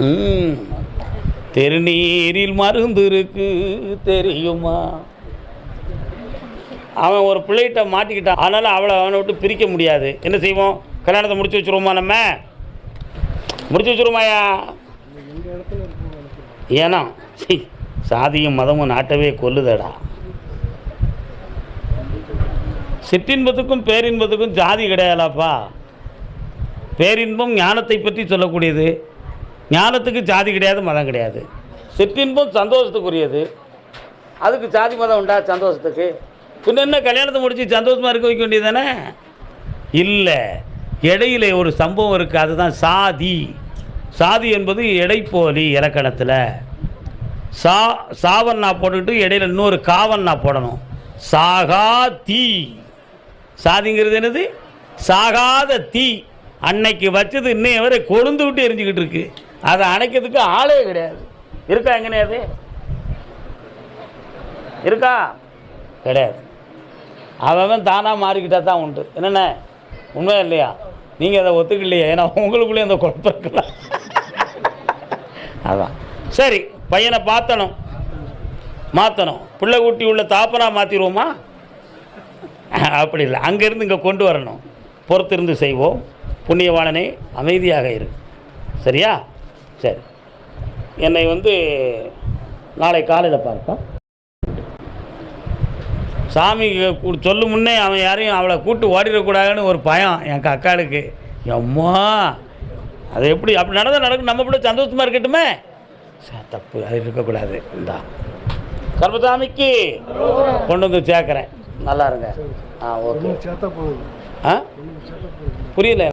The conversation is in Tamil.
ம். திருநீரில் மருந்து இருக்கு தெரியுமா? அவன் ஒரு பிள்ளைகிட்ட மாட்டிக்கிட்டான். அதனால் அவளை அவனை விட்டு பிரிக்க முடியாது. என்ன செய்வோம்? கல்யாணத்தை முடிச்சு வச்சுருவோமா நம்ம? முடிச்சு வச்சுருவோமாயா ஏன்னா சீ, சாதியும் மதமும் நாட்டவே கொல்லுதடா. சிற்றின்பத்துக்கும் பேரின்பத்துக்கும் ஜாதி கிடையாதுலாப்பா பேரின்பம் ஞானத்தை பற்றி சொல்லக்கூடியது. ஞானத்துக்கு ஜாதி கிடையாது மதம் கிடையாது. சிற்றின்பம் சந்தோஷத்துக்குரியது. அதுக்கு ஜாதி மதம் உண்டா சந்தோஷத்துக்கு? பின்ன என்ன கல்யாணத்தை முடித்து சந்தோஷமாக இருக்க வைக்க வேண்டியது தானே இல்லை. இடையில ஒரு சம்பவம் இருக்குது அதுதான் சாதி. சாதி என்பது இடைப்போலி இலக்கணத்தில். சா சாவண்ணா போட்டுக்கிட்டு இடையில இன்னொரு காவண்ணா போடணும். சாகா தீ. சாதிங்கிறது என்னது? சாகாத தீ. அன்னைக்கு வச்சது இன்னைய வரை கொழுந்து விட்டு எரிஞ்சுக்கிட்டு இருக்கு. அதை அணைக்கிறதுக்கு ஆளே கிடையாது. இருக்கா எங்கனையாது இருக்கா? கிடையாது. அவன் தானாக மாறிக்கிட்டா தான் உண்டு. என்னென்ன உண்மை இல்லையா? நீங்கள் அதை ஒத்துக்கலையே. ஏன்னா உங்களுக்குள்ளேயே அந்த குழப்பம் இருக்கலாம் அதான். சரி பையனை பார்த்தணும் மாற்றணும் பிள்ளை குட்டி உள்ள தாப்பனாக மாற்றிடுவோமா அப்படி இல்லை. அங்கேருந்து இங்கே கொண்டு வரணும். பொறுத்திருந்து செய்வோம். புண்ணியவாளனை அமைதியாக இரு. சரியா? சரி. என்னை வந்து நாளை காலையில் பார்ப்போம் சாமி சொல்லும் முன்னே அவன் யாரையும் அவளை கூட்டு ஓடிடக்கூடாதுன்னு ஒரு பயம் என் அக்காளுக்கு. அம்மா அது எப்படி அப்படி நடந்தால் நடக்கும் நம்ம கூட சந்தோஷமாக இருக்கட்டுமே? ச- தப்பு அது இருக்கக்கூடாது. இந்தா. கர்மசாமிக்கு கொண்டு வந்து சேர்க்குறேன். நல்லா இருங்க. ஆ ஓகே. ஆ? புரியல.